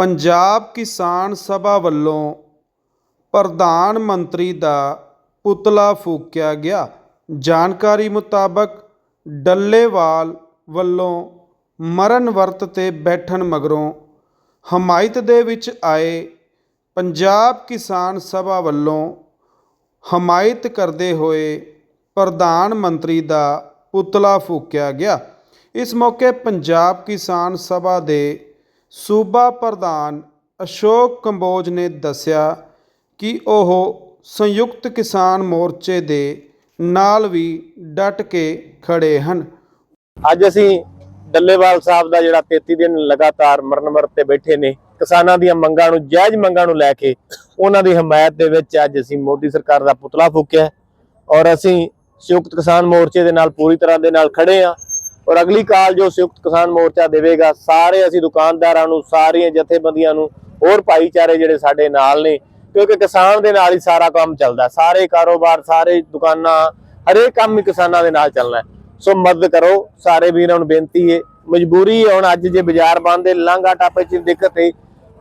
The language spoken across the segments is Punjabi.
ਪੰਜਾਬ ਕਿਸਾਨ ਸਭਾ ਵੱਲੋਂ ਪ੍ਰਧਾਨ ਮੰਤਰੀ ਦਾ ਪੁਤਲਾ ਫੂਕਿਆ ਗਿਆ। ਜਾਣਕਾਰੀ ਮੁਤਾਬਕ ਡੱਲੇਵਾਲ ਵੱਲੋਂ ਮਰਨ ਵਰਤ ਤੇ ਬੈਠਣ ਮਗਰੋਂ ਹਮਾਇਤ ਦੇ ਵਿੱਚ ਆਏ ਪੰਜਾਬ ਕਿਸਾਨ ਸਭਾ ਵੱਲੋਂ ਹਮਾਇਤ ਕਰਦੇ ਹੋਏ ਪ੍ਰਧਾਨ ਮੰਤਰੀ ਦਾ ਪੁਤਲਾ ਫੂਕਿਆ ਗਿਆ। ਇਸ ਮੌਕੇ ਪੰਜਾਬ ਕਿਸਾਨ ਸਭਾ ਦੇ ਸੂਬਾ ਪ੍ਰਧਾਨ ਅਸ਼ੋਕ ਕੰਬੋਜ ਨੇ ਦੱਸਿਆ ਕਿ ਉਹ ਸੰਯੁਕਤ ਕਿਸਾਨ ਮੋਰਚੇ ਦੇ ਨਾਲ ਵੀ ਡਟ ਕੇ ਖੜੇ ਹਨ। ਅੱਜ ਅਸੀਂ ਡੱਲੇਵਾਲ ਸਾਹਿਬ ਦਾ ਜਿਹੜਾ 33 ਦਿਨ ਲਗਾਤਾਰ ਮਰਨ ਵਰਤ ਤੇ ਬੈਠੇ ਨੇ, ਕਿਸਾਨਾਂ ਦੀਆਂ ਮੰਗਾਂ ਨੂੰ, ਜਾਇਜ਼ ਮੰਗਾਂ ਨੂੰ ਲੈ ਕੇ ਉਹਨਾਂ ਦੀ ਹਮਾਇਤ ਦੇ ਵਿੱਚ ਅੱਜ ਅਸੀਂ ਮੋਦੀ ਸਰਕਾਰ ਦਾ ਪੁਤਲਾ ਫੂਕਿਆ ਔਰ ਅਸੀਂ ਸੰਯੁਕਤ ਕਿਸਾਨ ਮੋਰਚੇ ਦੇ ਨਾਲ ਪੂਰੀ ਤਰ੍ਹਾਂ ਦੇ ਨਾਲ ਖੜੇ ਆ ਔਰ ਅਗਲੀ ਕਾਲ ਜੋ ਸੰਯੁਕਤ ਕਿਸਾਨ ਮੋਰਚਾ ਦੇਵੇਗਾ, ਸਾਰੇ ਅਸੀਂ ਦੁਕਾਨਦਾਰਾਂ ਨੂੰ, ਸਾਰੀਆਂ ਜਥੇਬੰਦੀਆਂ ਨੂੰ, ਹੋਰ ਭਾਈਚਾਰੇ ਜਿਹੜੇ ਸਾਡੇ ਨਾਲ ਨੇ, ਕਿਉਂਕਿ ਕਿਸਾਨ ਦੇ ਨਾਲ ਹੀ ਸਾਰਾ ਕੰਮ ਚੱਲਦਾ, ਸਾਰੇ ਕਾਰੋਬਾਰ, ਸਾਰੇ ਦੁਕਾਨਾਂ, ਹਰੇਕ ਕੰਮ ਹੀ ਕਿਸਾਨਾਂ ਦੇ ਨਾਲ ਚੱਲਣਾ ਸੋ ਮਦਦ ਕਰੋ, ਸਾਰੇ ਵੀਰਾਂ ਨੂੰ ਬੇਨਤੀ ਹੈ, ਮਜਬੂਰੀ ਹੈ ਹੁਣ ਅੱਜ ਜੇ ਬਾਜ਼ਾਰ ਬੰਦ ਹੈ, ਲਾਂਘਾ ਟਾਪੇ 'ਚ ਦਿੱਕਤ ਹੈ,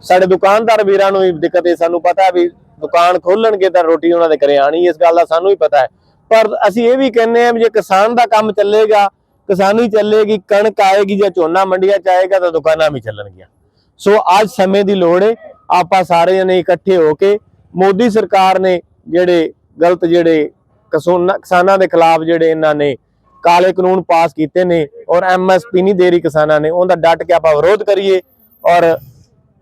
ਸਾਡੇ ਦੁਕਾਨਦਾਰ ਵੀਰਾਂ ਨੂੰ ਵੀ ਦਿੱਕਤ ਹੈ, ਸਾਨੂੰ ਪਤਾ ਵੀ ਦੁਕਾਨ ਖੋਲਣਗੇ ਤਾਂ ਰੋਟੀ ਉਹਨਾਂ ਦੇ ਘਰੇ ਆਣੀ ਇਸ ਗੱਲ ਦਾ ਸਾਨੂੰ ਵੀ ਪਤਾ ਹੈ। ਪਰ ਅਸੀਂ ਇਹ ਵੀ ਕਹਿੰਦੇ ਹਾਂ ਵੀ ਜੇ ਕਿਸਾਨ ਦਾ ਕੰਮ ਚੱਲੇਗਾ ਕਿਸਾਨੀ ਚੱਲੇਗੀ, ਕਣਕ ਆਏਗੀ ਜਾਂ ਝੋਨਾ ਮੰਡੀਆਂ 'ਚ ਆਏਗਾ ਤਾਂ ਦੁਕਾਨਾਂ ਵੀ ਚੱਲਣਗੀਆਂ। ਸੋ ਅੱਜ ਸਮੇਂ ਦੀ ਲੋੜ ਹੈ ਆਪਾਂ ਸਾਰੇ ਜਣੇ ਇਕੱਠੇ ਹੋ ਕੇ ਮੋਦੀ ਸਰਕਾਰ ਨੇ ਜਿਹੜੇ ਗਲਤ ਜਿਹੜੇ ਕਿਸਾਨਾਂ ਦੇ ਖਿਲਾਫ ਜਿਹੜੇ ਇਹਨਾਂ ਨੇ ਕਾਲੇ ਕਾਨੂੰਨ ਪਾਸ ਕੀਤੇ ਨੇ ਔਰ ਐਮਐਸਪੀ ਨਹੀਂ ਦੇ ਰਹੀ ਕਿਸਾਨਾਂ ਨੇ, ਉਹਦਾ ਡਟ ਕੇ ਆਪਾਂ ਵਿਰੋਧ ਕਰੀਏ ਔਰ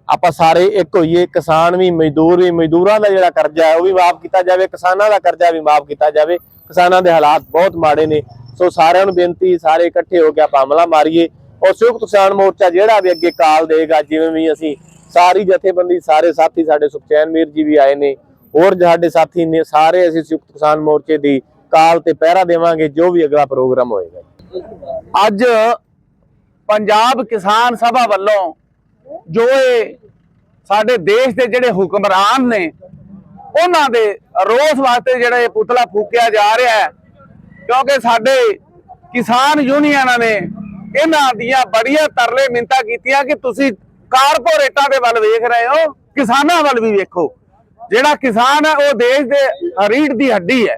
ਆਪਾਂ ਸਾਰੇ ਇੱਕ ਹੋਈਏ, ਕਿਸਾਨ ਵੀ, ਮਜ਼ਦੂਰ ਵੀ, ਮਜ਼ਦੂਰਾਂ ਦਾ ਜਿਹੜਾ ਕਰਜ਼ਾ ਹੈ ਉਹ ਵੀ ਮਾਫ ਕੀਤਾ ਜਾਵੇ, ਕਿਸਾਨਾਂ ਦਾ ਕਰਜ਼ਾ ਵੀ ਮਾਫ ਕੀਤਾ ਜਾਵੇ। ਕਿਸਾਨਾਂ ਦੇ ਹਾਲਾਤ ਬਹੁਤ ਮਾੜੇ ਨੇ। ਸੋ ਸਾਰਿਆਂ ਨੂੰ ਬੇਨਤੀ, ਸਾਰੇ ਇਕੱਠੇ ਹੋ ਕੇ ਆਪਾਂ ਹਮਲਾ ਮਾਰੀਏ। ਔਰ ਸੰਯੁਕਤ ਕਿਸਾਨ ਮੋਰਚਾ ਜਿਹੜਾ ਵੀ ਅੱਗੇ ਕਾਲ ਦੇਗਾ, ਜਿਵੇਂ ਵੀ ਅਸੀਂ ਸਾਰੀ ਜਥੇਬੰਦੀ, ਸਾਰੇ ਸਾਥੀ ਸਾਡੇ ਸੁਖਚੈਨ ਵੀਰ ਜੀ ਵੀ ਆਏ ਨੇ, ਹੋਰ ਸਾਡੇ ਸਾਥੀ ਨੇ, ਸਾਰੇ ਅਸੀਂ ਸੰਯੁਕਤ ਕਿਸਾਨ ਮੋਰਚੇ ਦੀ ਕਾਲ ਤੇ ਪਹਿਰਾ ਦੇਵਾਂਗੇ, ਜੋ ਵੀ ਅਗਲਾ ਪ੍ਰੋਗਰਾਮ ਹੋਏਗਾ। ਅੱਜ ਪੰਜਾਬ ਕਿਸਾਨ ਸਭਾ ਵੱਲੋਂ ਜੋ ਇਹ ਸਾਡੇ ਦੇਸ਼ ਦੇ ਜਿਹੜੇ ਹੁਕਮਰਾਨ ਨੇ, ਉਹਨਾਂ ਦੇ ਰੋਸ ਵਾਸਤੇ ਜਿਹੜਾ ਇਹ ਪੁਤਲਾ ਫੂਕਿਆ ਜਾ ਰਿਹਾ ਹੈ ਕਿਉਂਕਿ ਸਾਡੇ ਕਿਸਾਨ ਯੂਨੀਅਨਾਂ ਨੇ ਇਹਨਾਂ ਦੀਆਂ ਬੜੀਆਂ ਤਰਲੇ ਮਿੰਤਾ ਕੀਤੀਆਂ ਕਿ ਤੁਸੀਂ ਕਾਰਪੋਰੇਟਾਂ ਦੇ ਵੱਲ ਵੇਖ ਰਹੇ ਹੋ, ਕਿਸਾਨਾਂ ਵੱਲ ਵੀ ਵੇਖੋ। ਜਿਹੜਾ ਕਿਸਾਨ ਹੈ, ਉਹ ਦੇਸ਼ ਦੇ ਰੀੜ ਦੀ ਹੱਡੀ ਹੈ।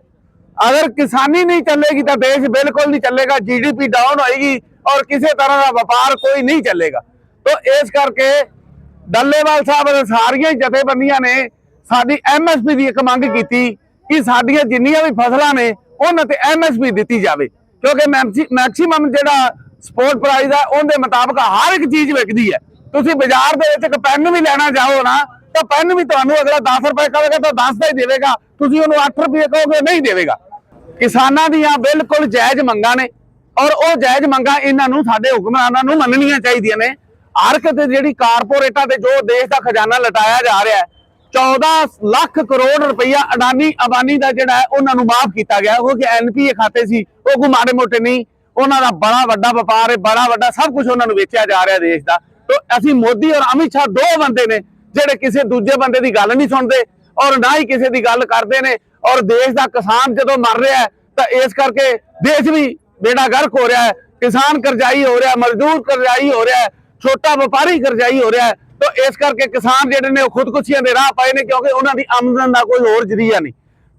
ਅਗਰ ਕਿਸਾਨੀ ਨਹੀਂ ਚੱਲੇਗੀ ਤਾਂ ਦੇਸ਼ ਬਿਲਕੁਲ ਨਹੀਂ ਚੱਲੇਗਾ ਜੀਡੀਪੀ ਡਾਊਨ ਹੋਏਗੀ ਔਰ ਕਿਸੇ ਤਰ੍ਹਾਂ ਦਾ ਵਪਾਰ ਕੋਈ ਨਹੀਂ ਚੱਲੇਗਾ। ਤੋਂ ਇਸ ਕਰਕੇ ਡੱਲੇਵਾਲ ਸਾਹਿਬ ਦੇ ਸਾਰੀਆਂ ਜਥੇਬੰਦੀਆਂ ਨੇ ਸਾਡੀ ਐਮਐਸਪੀ ਦੀ ਇੱਕ ਮੰਗ ਕੀਤੀ ਕਿ ਸਾਡੀਆਂ ਜਿੰਨੀਆਂ ਵੀ ਫਸਲਾਂ ਨੇ ਉਹਨਾਂ ਤੇ ਐਮਐਸਪੀ ਦਿੱਤੀ ਜਾਵੇ। ਕਿਉਂਕਿ ਮੈਕਸਿਮਮ ਜਿਹੜਾ ਸਪੋਰਟ ਪ੍ਰਾਈਸ ਹੈ ਉਹਦੇ ਮੁਤਾਬਕ ਹਰ ਇੱਕ ਚੀਜ਼ ਵਿਕਦੀ ਹੈ। ਤੁਸੀਂ ਬਾਜ਼ਾਰ ਦੇ ਵਿੱਚ ਇੱਕ ਪੈਨ ਵੀ ਲੈਣਾ ਜਾਓ ਨਾ, ਤਾਂ ਪੈਨ ਵੀ ਤੁਹਾਨੂੰ ਅਗਲਾ 10 ਰੁਪਏ ਕਹੇਗਾ ਤਾਂ 10 ਦਾ ਹੀ ਦੇਵੇਗਾ। ਤੁਸੀਂ ਉਹਨੂੰ 8 ਰੁਪਏ ਕਹੋਗੇ, ਨਹੀਂ ਦੇਵੇਗਾ। ਕਿਸਾਨਾਂ ਦੀਆਂ ਬਿਲਕੁਲ ਜਾਇਜ਼ ਮੰਗਾਂ ਨੇ ਔਰ ਉਹ ਜਾਇਜ਼ ਮੰਗਾਂ ਇਹਨਾਂ ਨੂੰ, ਸਾਡੇ ਹੁਕਮਰਾਨਾਂ ਨੂੰ ਮੰਨਣੀਆਂ ਚਾਹੀਦੀਆਂ ਨੇ। ਹਰ ਕਿਤੇ ਜਿਹੜੀ ਕਾਰਪੋਰੇਟਾਂ ਤੇ ਜੋ ਦੇਸ਼ ਦਾ ਖਜ਼ਾਨਾ ਲਟਾਇਆ ਜਾ ਰਿਹਾ ਹੈ 14 ਲੱਖ ਕਰੋੜ ਰੁਪਈਆ ਅਡਾਨੀ ਅਬਾਨੀ ਦਾ ਜਿਹੜਾ ਹੈ, ਉਹਨਾਂ ਨੂੰ ਮਾਫ ਕੀਤਾ ਗਿਆ। ਕਿਉਂਕਿ ਐਨਪੀਏ ਖਾਤੇ ਸੀ, ਉਹ ਕੋ ਮਾੜੇ ਮੋਟੇ ਨਹੀਂ। ਉਹਨਾਂ ਦਾ ਬੜਾ ਵੱਡਾ ਵਪਾਰ ਹੈ, ਬੜਾ ਵੱਡਾ ਸਭ ਕੁਝ ਉਹਨਾਂ ਨੂੰ ਵੇਚਿਆ ਜਾ ਰਿਹਾ ਦੇਸ਼ ਦਾ। ਤੋਂ ਅਸੀਂ ਮੋਦੀ ਔਰ ਅਮਿਤ ਸ਼ਾਹ ਦੋ ਬੰਦੇ ਨੇ, ਜਿਹੜੇ ਕਿਸੇ ਦੂਜੇ ਬੰਦੇ ਦੀ ਗੱਲ ਨਹੀਂ ਸੁਣਦੇ ਔਰ ਨਾ ਹੀ ਕਿਸੇ ਦੀ ਗੱਲ ਕਰਦੇ ਨੇ। ਔਰ ਦੇਸ਼ ਦਾ ਕਿਸਾਨ ਜਦੋਂ ਮਰ ਰਿਹਾ ਤਾਂ ਇਸ ਕਰਕੇ ਦੇਸ਼ ਵੀ ਬੇੜਾ ਗਰਕ ਹੋ ਰਿਹਾ ਹੈ। ਕਿਸਾਨ ਕਰਜ਼ਾਈ ਹੋ ਰਿਹਾ, ਮਜ਼ਦੂਰ ਕਰਜ਼ਾਈ ਹੋ ਰਿਹਾ ਛੋਟਾ ਵਪਾਰੀ ਕਰਜ਼ਾਈ ਹੋ ਰਿਹਾ ਤਾਂ ਇਸ ਕਰਕੇ ਕਿਸਾਨ ਜਿਹੜੇ ਨੇ ਉਹ ਖੁਦਕੁਸ਼ੀਆਂ ਦੇ ਰਾਹ ਪਾਏ ਨੇ ਕਿਉਂਕਿ ਉਹਨਾਂ ਦੀ ਆਮਦਨ ਦਾ ਕੋਈ ਹੋਰ ਜ਼ਰੀਆ ਨਹੀਂ।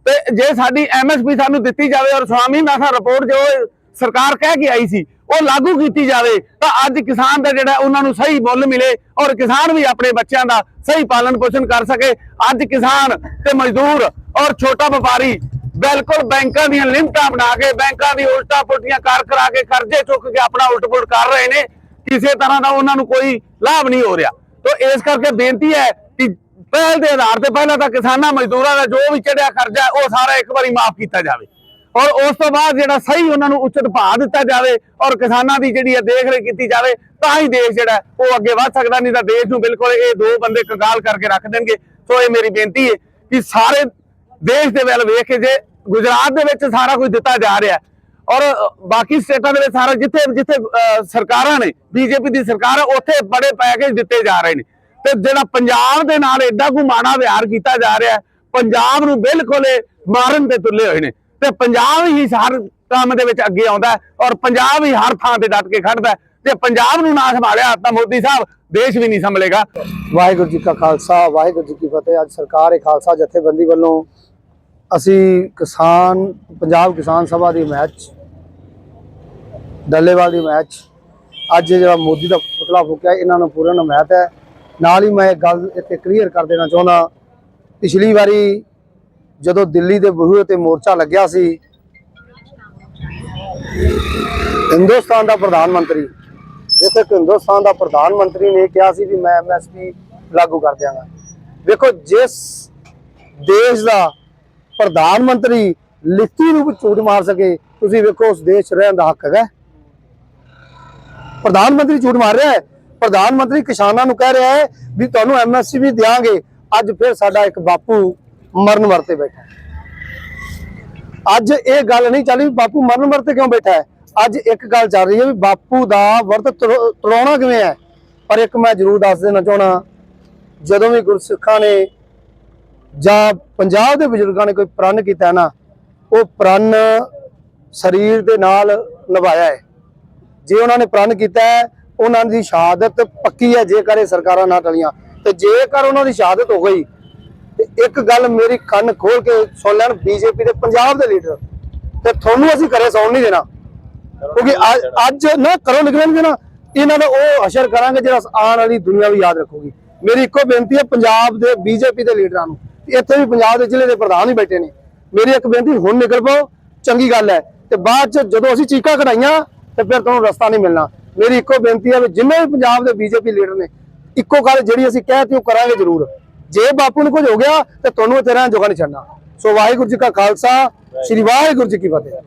ਤੇ ਜੇ ਸਾਡੀ ਐਮਐਸਪੀ ਸਾਨੂੰ ਦਿੱਤੀ ਜਾਵੇ ਔਰ ਸਵਾਮੀ ਰਿਪੋਰਟ ਜੋ ਸਰਕਾਰ ਕਹਿ ਕੇ ਆਈ ਸੀ, ਉਹ ਲਾਗੂ ਕੀਤੀ ਜਾਵੇ, ਤਾਂ ਅੱਜ ਕਿਸਾਨ ਦਾ ਜਿਹੜਾ ਉਹਨਾਂ ਨੂੰ ਸਹੀ ਮੁੱਲ ਮਿਲੇ ਔਰ ਕਿਸਾਨ ਵੀ ਆਪਣੇ ਬੱਚਿਆਂ ਦਾ ਸਹੀ ਪਾਲਣ ਪੋਸ਼ਣ ਕਰ ਸਕੇ। ਅੱਜ ਕਿਸਾਨ ਤੇ ਮਜ਼ਦੂਰ ਔਰ ਛੋਟਾ ਵਪਾਰੀ ਬਿਲਕੁਲ ਬੈਂਕਾਂ ਦੀਆਂ ਲਿਮਟਾਂ ਬਣਾ ਕੇ, ਬੈਂਕਾਂ ਦੀ ਉਲਟਾ ਪੁਲਟੀਆਂ ਕਰ ਕਰਾ ਕੇ, ਕਰਜ਼ੇ ਚੁੱਕ ਕੇ ਆਪਣਾ ਉਲਟ ਪੁਲਟ ਕਰ ਰਹੇ ਨੇ। ਕਿਸੇ ਤਰ੍ਹਾਂ ਦਾ ਉਹਨਾਂ ਨੂੰ ਕੋਈ ਲਾਭ ਨਹੀਂ ਹੋ ਰਿਹਾ। ਤਾਂ ਇਸ ਕਰਕੇ ਬੇਨਤੀ ਹੈ ਕਿ ਪਹਿਲ ਦੇ ਆਧਾਰ ਤੇ ਪਹਿਲਾਂ ਤਾਂ ਕਿਸਾਨਾਂ, ਮਜ਼ਦੂਰਾਂ ਦਾ ਜੋ ਵੀ ਚੜਿਆ ਖਰਚਾ ਉਹ ਸਾਰਾ ਇੱਕ ਵਾਰੀ ਮਾਫ ਕੀਤਾ ਜਾਵੇ। ਔਰ ਉਸ ਤੋਂ ਬਾਅਦ ਜਿਹੜਾ ਸਹੀ ਉਹਨਾਂ ਨੂੰ ਉਚਿਤ ਭਾਅ ਦਿੱਤਾ ਜਾਵੇ ਔਰ ਕਿਸਾਨਾਂ ਦੀ ਜਿਹੜੀ ਹੈ ਦੇਖ ਰੇਖ ਕੀਤੀ ਜਾਵੇ, ਤਾਂ ਹੀ ਦੇਸ਼ ਜਿਹੜਾ ਉਹ ਅੱਗੇ ਵੱਧ ਸਕਦਾ, ਨਹੀਂ ਤਾਂ ਦੇਸ਼ ਨੂੰ ਬਿਲਕੁਲ ਇਹ ਦੋ ਬੰਦੇ ਕੰਗਾਲ ਕਰਕੇ ਰੱਖ ਦੇਣਗੇ। ਸੋ ਇਹ ਮੇਰੀ ਬੇਨਤੀ ਹੈ ਕਿ ਸਾਰੇ ਦੇਸ਼ ਦੇ ਵੱਲ ਵੇਖ ਕੇ ਜੇ ਗੁਜਰਾਤ ਦੇ ਵਿੱਚ ਸਾਰਾ ਕੁਝ ਦਿੱਤਾ ਜਾ ਰਿਹਾ ਔਰ ਬਾਕੀ ਸਟੇਟਾਂ ਦੇ ਵਿੱਚ ਸਾਰਾ ਜਿੱਥੇ ਜਿੱਥੇ ਸਰਕਾਰਾਂ ਨੇ, ਬੀਜੇਪੀ ਦੀ ਸਰਕਾਰ ਹੈ ਉੱਥੇ ਬੜੇ ਪੈਕੇਜ ਦਿੱਤੇ ਜਾ ਰਹੇ ਨੇ। ਤੇ ਜਿਹੜਾ ਪੰਜਾਬ ਦੇ ਨਾਲ ਐਡਾ ਕੁ ਮਾੜਾ ਵਿਹਾਰ ਕੀਤਾ ਜਾ ਰਿਹਾ, ਪੰਜਾਬ ਨੂੰ ਬਿਲਕੁਲ ਮਾਰਨ ਤੇ ਤੁੱਲੇ ਹੋਏ ਨੇ। ਤੇ ਪੰਜਾਬ ਹੀ ਹਰ ਕੰਮ ਦੇ ਵਿੱਚ ਅੱਗੇ ਆਉਂਦਾ ਔਰ ਪੰਜਾਬ ਹੀ ਹਰ ਥਾਂ ਤੇ ਡਟ ਕੇ ਖੜਦਾ ਹੈ। ਤੇ ਪੰਜਾਬ ਨੂੰ ਨਾ ਸੰਭਾਲਿਆ ਤਾਂ ਮੋਦੀ ਸਾਹਿਬ ਦੇਸ਼ ਵੀ ਨਹੀਂ ਸੰਭਲੇਗਾ। ਵਾਹਿਗੁਰੂ ਜੀ ਕਾ ਖਾਲਸਾ, ਵਾਹਿਗੁਰੂ ਜੀ ਕੀ ਫਤਿਹ। ਅੱਜ ਸਰਕਾਰ ਇਹ ਖਾਲਸਾ ਜਥੇਬੰਦੀ ਵੱਲੋਂ ਅਸੀਂ ਕਿਸਾਨ, ਪੰਜਾਬ ਕਿਸਾਨ ਸਭਾ ਦੀ ਮੈਚ ਡੱਲੇਵਾਲ ਦੀ ਮੈਚ ਅੱਜ ਜਿਹੜਾ ਮੋਦੀ ਦਾ ਪੁਤਲਾ ਫੂਕਿਆ, ਇਹਨਾਂ ਨੂੰ ਪੂਰਨ ਹਮਾਇਤ ਹੈ। ਨਾਲ ਹੀ ਮੈਂ ਇੱਕ ਗੱਲ ਇੱਥੇ ਕਲੀਅਰ ਕਰ ਦੇਣਾ ਚਾਹੁੰਦਾ। ਪਿਛਲੀ ਵਾਰੀ ਜਦੋਂ ਦਿੱਲੀ ਦੇ ਬਹੂਏ ਤੇ ਮੋਰਚਾ ਲੱਗਿਆ ਸੀ, ਹਿੰਦੁਸਤਾਨ ਦਾ ਪ੍ਰਧਾਨ ਮੰਤਰੀ ਜਿੱਥੇ ਹਿੰਦੁਸਤਾਨ ਦਾ ਪ੍ਰਧਾਨ ਮੰਤਰੀ ਨੇ ਕਿਹਾ ਸੀ ਵੀ ਮੈਂ ਐਮਐਸਪੀ ਲਾਗੂ ਕਰ ਦਿਆਂਗਾ। ਵੇਖੋ, ਜਿਸ ਦੇਸ਼ ਦਾ ਪ੍ਰਧਾਨ ਮੰਤਰੀ ਲਿਖਤੀ ਰੂਪ ਝੂਠ ਮਾਰ ਸਕੇ, ਤੁਸੀਂ ਵੇਖੋ ਉਸ ਦੇਸ਼ 'ਚ ਰਹਿਣ ਦਾ ਹੱਕ ਹੈਗਾ। ਪ੍ਰਧਾਨ ਮੰਤਰੀ ਝੂਠ ਮਾਰ ਰਿਹਾ ਹੈ। ਪ੍ਰਧਾਨ ਮੰਤਰੀ ਕਿਸਾਨਾਂ ਨੂੰ ਕਹਿ ਰਿਹਾ ਹੈ ਵੀ ਤੁਹਾਨੂੰ ਐਮਐਸਪੀ ਵੀ ਦਿਆਂਗੇ। ਅੱਜ ਫਿਰ ਸਾਡਾ ਇੱਕ ਬਾਪੂ ਮਰਨ ਵਰਤੇ ਬੈਠਾ ਅੱਜ ਇਹ ਗੱਲ ਨਹੀਂ ਚੱਲੀ ਵੀ ਬਾਪੂ ਮਰਨ ਵਰਤੇ ਕਿਉਂ ਬੈਠਾ ਹੈ। ਅੱਜ ਇੱਕ ਗੱਲ ਚੱਲ ਰਹੀ ਹੈ ਵੀ ਬਾਪੂ ਦਾ ਵਰਤ ਤੁਰ- ਤੁੜਾਉਣਾ ਕਿਵੇਂ ਹੈ। ਪਰ ਇੱਕ ਮੈਂ ਜ਼ਰੂਰ ਦੱਸ ਦੇਣਾ ਚਾਹਣਾ ਜਦੋਂ ਵੀ ਗੁਰਸਿੱਖਾਂ ਨੇ ਜਾਂ ਪੰਜਾਬ ਦੇ ਬਜ਼ੁਰਗਾਂ ਨੇ ਕੋਈ ਪ੍ਰਣ ਕੀਤਾ ਹੈ ਨਾ, ਉਹ ਪ੍ਰਣ ਸਰੀਰ ਦੇ ਨਾਲ ਨਿਭਾਇਆ ਹੈ। ਜੇ ਉਹਨਾਂ ਨੇ ਪ੍ਰਣ ਕੀਤਾ ਹੈ ਉਹਨਾਂ ਦੀ ਸ਼ਹਾਦਤ ਪੱਕੀ ਹੈ ਜੇਕਰ ਇਹ ਸਰਕਾਰਾਂ ਨਾ ਟਲੀਆਂ। ਤੇ ਜੇਕਰ ਉਹਨਾਂ ਦੀ ਸ਼ਹਾਦਤ ਹੋ ਗਈ ਤੇ ਇੱਕ ਗੱਲ ਮੇਰੀ ਕੰਨ ਖੋਲ ਕੇ ਸੁਣ ਲੈਣ ਬੀਜੇਪੀ ਦੇ ਪੰਜਾਬ ਦੇ ਲੀਡਰ। ਤੇ ਤੁਹਾਨੂੰ ਅਸੀਂ ਘਰੇ ਸੌਣ ਨਹੀਂ ਦੇਣਾ। ਕਿਉਂਕਿ ਅੱਜ- ਨਾ ਕਰੋ ਨਿਕਲਣਗੇ ਨਾ ਇਹਨਾਂ ਦਾ ਉਹ ਅਸਰ ਕਰਾਂਗੇ ਜਿਹੜਾ ਆਉਣ ਵਾਲੀ ਦੁਨੀਆ ਵੀ ਯਾਦ ਰੱਖੂਗੀ। ਮੇਰੀ ਇੱਕੋ ਬੇਨਤੀ ਹੈ ਪੰਜਾਬ ਦੇ ਬੀਜੇਪੀ ਦੇ ਲੀਡਰਾਂ ਨੂੰ ਇੱਥੇ ਵੀ ਪੰਜਾਬ ਦੇ ਜ਼ਿਲ੍ਹੇ ਦੇ ਪ੍ਰਧਾਨ ਹੀ ਬੈਠੇ ਨੇ। ਮੇਰੀ ਇੱਕ ਬੇਨਤੀ ਹੁਣ ਨਿਕਲ ਪਾਓ ਚੰਗੀ ਗੱਲ ਹੈ। ਤੇ ਬਾਅਦ ਚ ਜਦੋਂ ਅਸੀਂ ਚੀਕਾਂ ਕਢਾਈਆਂ ਤੇ ਫਿਰ ਤੁਹਾਨੂੰ ਰਸਤਾ ਨਹੀਂ ਮਿਲਣਾ। ਮੇਰੀ ਇੱਕੋ ਬੇਨਤੀ ਹੈ ਵੀ ਜਿੰਨੇ ਵੀ ਪੰਜਾਬ ਦੇ ਬੀਜੇਪੀ ਲੀਡਰ ਨੇ, ਇੱਕੋ ਗੱਲ ਜਿਹੜੀ ਅਸੀਂ ਕਹਿਤੀ ਉਹ ਕਰਾਂਗੇ ਜ਼ਰੂਰ। ਜੇ ਬਾਪੂ ਨੂੰ ਕੁਝ ਹੋ ਗਿਆ, ਤੇ ਤੁਹਾਨੂੰ ਇੱਥੇ ਰਹਿਣ ਜੋਗਾ ਨਹੀਂ ਛੱਡਣਾ। ਸੋ ਵਾਹਿਗੁਰੂ ਜੀ ਕਾ ਖਾਲਸਾ, ਸ੍ਰੀ ਵਾਹਿਗੁਰੂ ਜੀ ਕੀ ਫਤਿਹ।